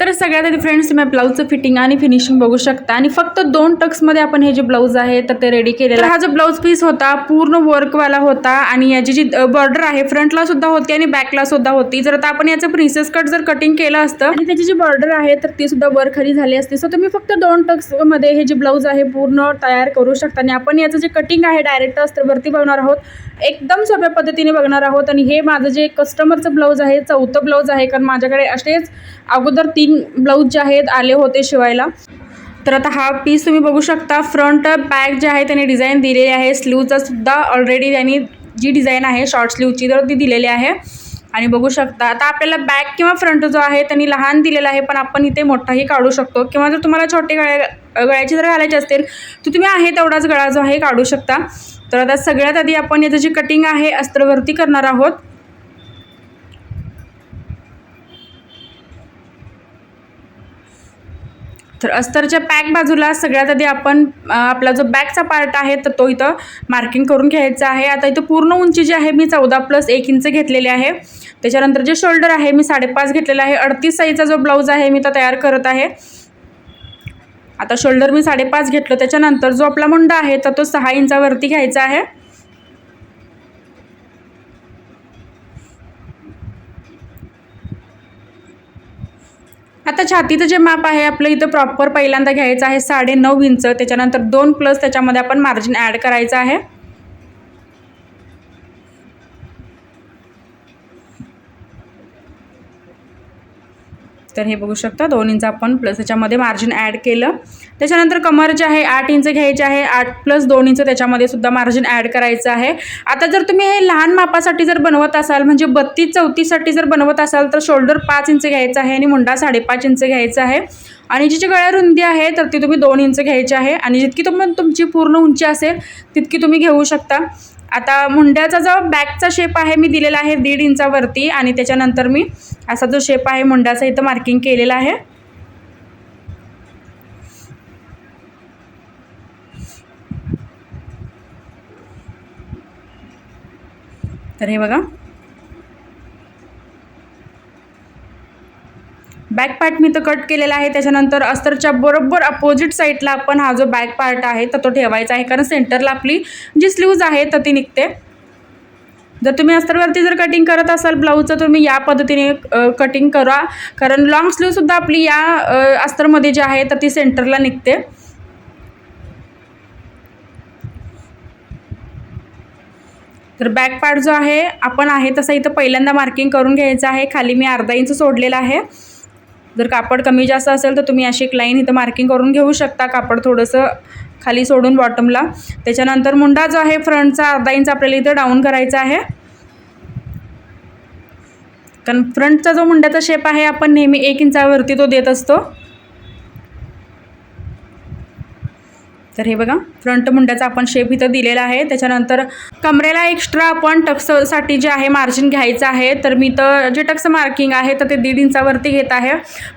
तर सगळ्यात आधी फ्रेंड्स तुम्ही ब्लाऊजचं फिटिंग आणि फिनिशिंग बघू शकता. आणि फक्त दोन टक्समध्ये आपण हे जे ब्लाऊज आहे तर ते रेडी केलेलं हा जो ब्लाऊज पीस होता पूर्ण वर्कवाला होता आणि याची जी बॉर्डर आहे फ्रंटला सुद्धा होती आणि बॅकला सुद्धा होती. जर आता आपण याचं प्रिन्सेस कट जर कटिंग केलं असतं आणि त्याची जी बॉर्डर आहे तर ती सुद्धा वर्क खाली झाली असती. सो तुम्ही फक्त दोन टक्समध्ये हे जे ब्लाऊज आहे पूर्ण तयार करू शकता. आणि आपण याचं जे कटिंग आहे डायरेक्ट अस्त्रवरती बघणार आहोत. एकदम सोप्या पद्धतीने बघणार आहोत. आणि हे माझं जे कस्टमरचं ब्लाऊज आहे चौथं ब्लाऊज आहे कारण माझ्याकडे असेच अगोदर तीन ब्लाऊज जे आहेत आले होते शिवायला. तर आता हा पीस तुम्ही बघू शकता. फ्रंट बॅक जे आहे त्याने डिझाईन दिलेली आहे. स्लीवचा सुद्धा ऑलरेडी त्यांनी जी डिझाईन आहे शॉर्ट स्लीवची तर ती दिलेली आहे. आणि बघू शकता आता आपल्याला बॅक किंवा फ्रंट जो आहे त्यांनी लहान दिलेला आहे पण आपण इथे मोठाही काढू शकतो. किंवा जर तुम्हाला छोटे गळ्या गळ्याची जर घालायचे असतील तर तुम्ही आहे तेवढाच गळा जो आहे काढू शकता. तर आता सगळ्यात आधी आपण याचं जे कटिंग आहे अस्त्रवरती करणार आहोत. तर अस्तरच्या पॅक बाजूला सगळ्यात आधी आपण आपला जो बॅकचा पार्ट आहे तर तो इथं मार्किंग करून घ्यायचा आहे. आता इथं पूर्ण उंची जी आहे मी चौदा प्लस एक इंच घेतलेली आहे. त्याच्यानंतर जे शोल्डर आहे मी साडेपाच घेतलेला आहे. अडतीस साईजचा जो ब्लाऊज आहे मी तो तयार करत आहे. आता शोल्डर मी साडेपाच घेतलं. त्याच्यानंतर जो आपला मुंडा आहे तर तो सहा इंचावरती घ्यायचा आहे. आता छातीचं जे माप आहे आपलं इथं प्रॉपर पहिल्यांदा घ्यायचं आहे साडे नऊ इंच. त्याच्यानंतर दोन प्लस त्याच्यामध्ये आपण मार्जिन ॲड करायचं आहे. तर हे बघू शकता दोन इंच आपण प्लस त्याच्यामध्ये मार्जिन ॲड केलं. त्याच्यानंतर कमर जे आहे आठ इंच घ्यायचे आहे आठ प्लस दोन इंच त्याच्यामध्ये सुद्धा मार्जिन ॲड करायचं आहे. आता जर तुम्ही हे लहान मापासाठी जर बनवत असाल म्हणजे बत्तीस चौतीससाठी जर बनवत असाल तर शोल्डर पाच इंच घ्यायचं आहे आणि मुंडा साडेपाच इंच घ्यायचा आहे. आणि जिची गळ्या रुंदी आहे तर ती तुम्ही दोन इंच घ्यायची आहे. आणि जितकी तुम्ही तुमची पूर्ण उंची असेल तितकी तुम्ही घेऊ शकता. आता मुंड्याचा जो बॅकचा शेप आहे मी दिलेला आहे दीड इंचावरती. आणि त्याच्यानंतर मी असा जो शेप आहे मुंड्याचा इथं मार्किंग केलेला आहे. तर हे बघा. बॅक पार्ट मी तर कट केलेला आहे. त्याच्यानंतर अस्तरच्या बरोबर अपोजिट साईडला आपण हा जो बॅक पार्ट आहे तर तो ठेवायचा आहे. कारण सेंटरला आपली जी स्लीव्ज आहे तर ती निघते. जर तुम्ही अस्तरवरती जर कटिंग करत असाल ब्लाऊजचं तुम्ही या पद्धतीने कटिंग करा. कारण लाँग स्लीवसुद्धा आपली या अस्तरमध्ये जी आहे तर ती सेंटरला निघते. तर बॅक पार्ट जो आहे आपण आहे तसं इथं पहिल्यांदा मार्किंग करून घ्यायचं आहे. खाली मी अर्धा इंच सोडलेला आहे. जर कापड कमी जास्त असेल तर तुम्ही अशी एक लाईन इथं मार्किंग करून घेऊ शकता. कापड थोडंसं खाली सोडून बॉटमला त्याच्यानंतर मुंडा जो आहे फ्रंटचा अर्धा इंच आपल्याला इथं डाऊन करायचा आहे. कारण फ्रंटचा जो मुंड्याचा शेप आहे आपण नेहमी एक इंचावरती तो देत असतो. तर हे बघा फ्रंट मुंड्याचा आपण शेप इथं दिलेला आहे. त्याच्यानंतर कमरेला एक्स्ट्रा आपण टक्ससाठी जे आहे मार्जिन घ्यायचं आहे. तर मी तर जे टक्स मार्किंग आहे तर ते दीड इंचावरती घेत आहे.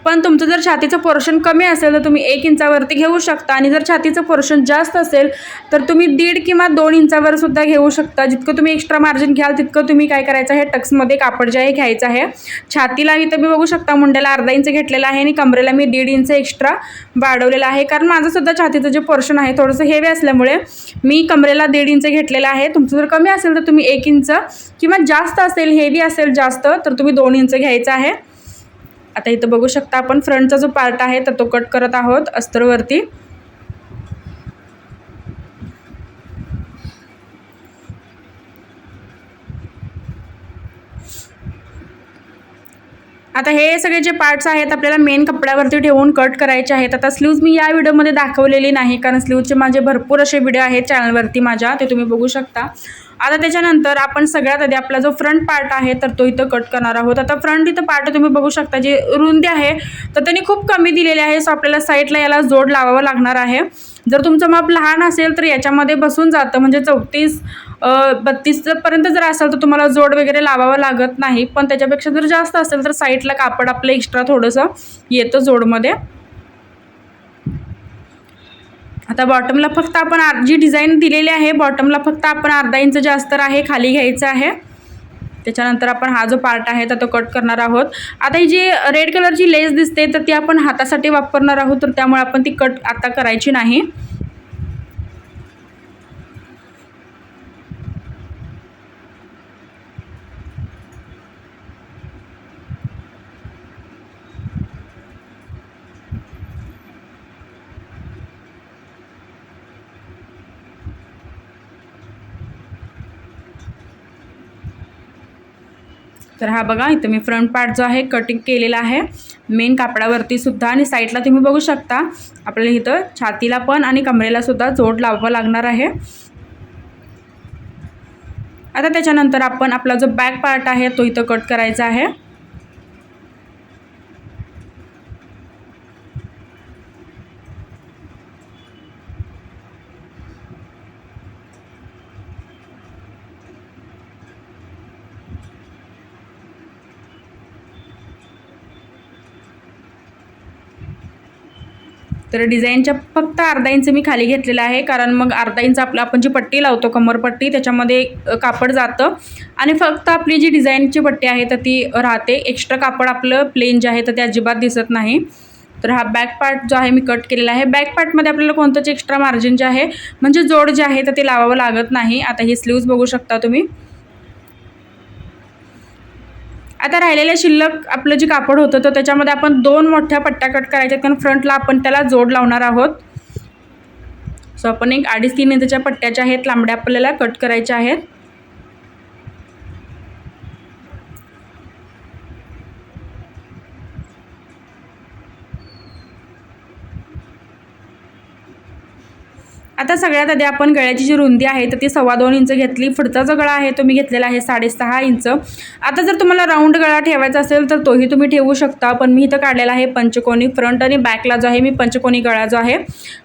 पण तुमचं जर छातीचं पोर्शन कमी असेल तर तुम्ही एक इंचावरती घेऊ शकता. आणि जर छातीचं पोर्शन जास्त असेल तर तुम्ही दीड किंवा दोन इंचावर सुद्धा घेऊ शकता. जितकं तुम्ही एक्स्ट्रा मार्जिन घ्याल तितकं तुम्ही काय करायचं आहे टक्समध्ये कापड जे आहे घ्यायचं आहे. छातीला इथं मी बघू शकता मुंड्याला अर्धा इंच घेतलेला आहे आणि कमरेला मी दीड इंच एक्स्ट्रा वाढवलेला आहे. कारण माझं सुद्धा छातीचं जे पोर्शन आहे थोडंसं हेवी असल्यामुळे मी कमरेला दीड इंच घेतलेलं आहे. तुमचं जर कमी असेल तर तुम्ही एक इंच किंवा जास्त असेल हेवी असेल जास्त तर तुम्ही दोन इंच घ्यायचं आहे. आता इथं बघू शकता आपण फ्रंटचा जो पार्ट आहे तर तो कट करत आहोत अस्तरवरती आता हे सगळे जे पार्ट्स आहेत आपल्याला मेन कपड्यावरती ठेवून कट करायचे आहेत. आता स्लीव्ज मी या व्हिडिओमध्ये दाखवलेली नाही कारण स्लीवचे माझे भरपूर असे व्हिडिओ आहेत चॅनलवरती माझ्या ते तुम्ही बघू शकता. आता त्याच्यानंतर आपण सगळ्यात आधी आपला जो फ्रंट पार्ट आहे तर तो इथं कट करणार आहोत. आता फ्रंट इथं पार्ट तुम्ही बघू शकता जे रुंदी आहे तर त्यांनी खूप कमी दिलेले आहे. सो आपल्याला साईडला याला जोड लावावा लागणार आहे. जर तुमचं माप लहान असेल तर याच्यामध्ये बसून जातं. म्हणजे चौतीस बत्तीसपर्यंत जर असेल तर तुम्हाला जोड वगैरे लावावं लागत नाही. पण त्याच्यापेक्षा जर जास्त असेल तर साईडला कापड आपलं एक्स्ट्रा थोडंसं येतं जोडमध्ये. आता बॉटमला फक्त आपण जी डिझाईन दिलेली आहे बॉटमला फक्त आपण अर्धा इंच जास्त आहे खाली घ्यायचं आहे. त्याच्यानंतर आपण हा जो पार्ट आहे तर तो कट करणार आहोत. आता ही जी रेड कलरची लेस दिसते तर ती आपण हातासाठी वापरणार आहोत तर त्यामुळे आपण ती कट आता करायची नाही. तर हा बघा इथं मी फ्रंट पार्ट जो आहे कटिंग केलेला आहे. मेन कापडावरती सुद्धा आणि साईडला तुम्ही बघू शकता. आपल्याला इथं छातीला पण आणि कमरेला सुद्धा जोड लावावं लागणार आहे. आता त्याच्यानंतर आपण आपला जो बॅक पार्ट आहे तो इथं कट करायचा आहे. तर डिझाईनच्या फक्त अर्धा इंच मी खाली घेतलेला आहे कारण मग अर्धा इंच आपलं आपण जी पट्टी लावतो कमरपट्टी त्याच्यामध्ये कापड जातं. आणि फक्त आपली जी डिझाईनची पट्टी आहे तर ती राहते. एक्स्ट्रा कापड आपलं प्लेन जे आहे तर ते अजिबात दिसत नाही. तर हा बॅक पार्ट जो आहे मी कट केलेला आहे. बॅक पार्टमध्ये आपल्याला कोणतंच एक्स्ट्रा मार्जिन जे आहे म्हणजे जोड जे आहे तर ते लावावं लागत नाही. आता ही स्लीव्ज बघू शकता तुम्ही. आता राहिलेलं शिल्लक आपलं जे कापड होतं तर त्याच्यामध्ये आपण दोन मोठ्या पट्ट्या कट करायच्या कारण फ्रंटला आपण त्याला जोड लावणार आहोत. सो आपण एक अडीच तीन इंचच्या पट्ट्याच्या आहेत लांबड्या आपल्याला कट करायच्या आहेत. आता सगळ्यात आधी आपण गळ्याची जी रुंदी आहे तर ती सव्वा दोन इंच घेतली. पुढचा जो गळा आहे तो मी घेतलेला आहे साडेसहा इंच. आता जर तुम्हाला राऊंड गळा ठेवायचा असेल तर तोही तुम्ही ठेवू शकता. पण मी इथं काढलेला आहे पंचकोनी फ्रंट आणि बॅकला जो आहे मी पंचकोनी गळा जो आहे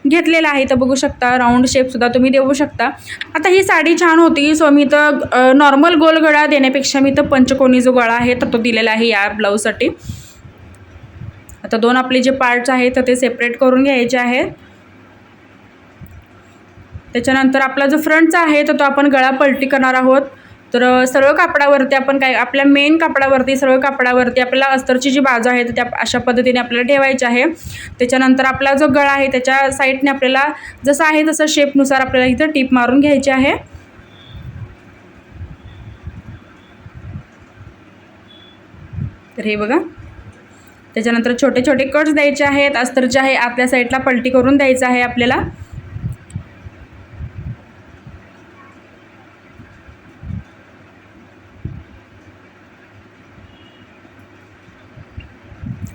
घेतलेला आहे. तर बघू शकता राऊंड शेपसुद्धा तुम्ही देऊ शकता. आता ही साडी छान होती सो मी इथं नॉर्मल गोल गळा देण्यापेक्षा मी इथं पंचकोनी जो गळा आहे तर तो दिलेला आहे या ब्लाऊजसाठी आता दोन आपले जे पार्ट्स आहेत तर ते सेपरेट करून घ्यायचे आहेत. त्याच्यानंतर आपला जो फ्रंटचा आहे तर तो आपण गळा पलटी करणार आहोत. तर सर्व कापडावरती आपण काय आपल्या मेन कापडावरती सर्व कापडावरती आपल्याला अस्तरची जी बाजू आहे तर त्या अशा पद्धतीने आपल्याला ठेवायची आहे. त्याच्यानंतर आपला जो गळा आहे त्याच्या साईडने आपल्याला जसं आहे तसं शेपनुसार आपल्याला इथं टीप मारून घ्यायची आहे. तर हे बघा. त्याच्यानंतर छोटे छोटे कट्स द्यायचे आहेत. अस्तर जे आहे आतल्या साईडला पलटी करून द्यायचं आहे आपल्याला.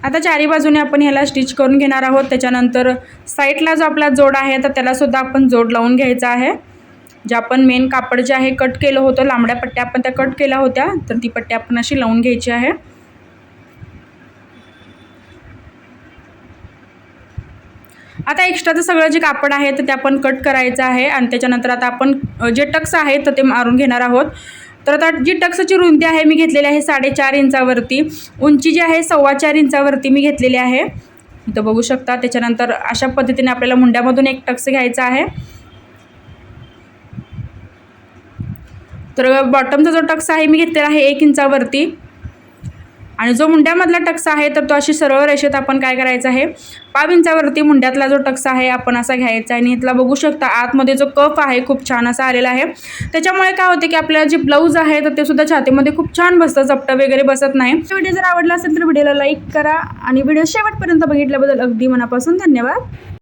आता चारी बाजूने आपण ह्याला स्टिच करून घेणार आहोत. त्याच्यानंतर साईडला जो आपला जोड आहे तर त्यालासुद्धा आपण जोड लावून घ्यायचा आहे. जे आपण मेन कापड जे आहे कट केलं होतं लांबड्या पट्ट्या आपण त्या कट केल्या होत्या तर ती पट्ट्या आपण अशी लावून घ्यायची आहे. आता एक्स्ट्राचं सगळं जे कापड आहे तर ते आपण कट करायचं आहे. आणि त्याच्यानंतर आता आपण जे टक्स आहेत तर ते मारून घेणार आहोत. तर आता जी टक्सची रुंदी आहे मी घेतलेली आहे साडेचार इंचावरती. उंची जी आहे सव्वा चार इंचावरती मी घेतलेली आहे. इथं बघू शकता त्याच्यानंतर अशा पद्धतीने आपल्याला मुंड्यामधून एक टक्स घ्यायचा आहे. तर बॉटमचा जो टक्स आहे मी घेतलेला आहे एक इंचावरती. आणि जो मुंड्यामधला टक्सा आहे तर तो अशी सरळ रेषेत आपण काय करायचं आहे? पाव इंचावरती मुंड्यातला जो टक्सा आहे आपण असा घ्यायचा आहे. आणि इथला बघू शकता आतमध्ये जो कप आहे खूप छान असा आलेला आहे. त्याच्यामुळे काय होते की आपल्याला जे ब्लाऊज आहे तर ते सुद्धा छातीमध्ये खूप छान बसतं चपटं वगैरे बसत नाही. व्हिडिओ जर आवडला असेल तर व्हिडिओला लाईक करा आणि व्हिडिओ शेवटपर्यंत बघितल्याबद्दल अगदी मनापासून धन्यवाद.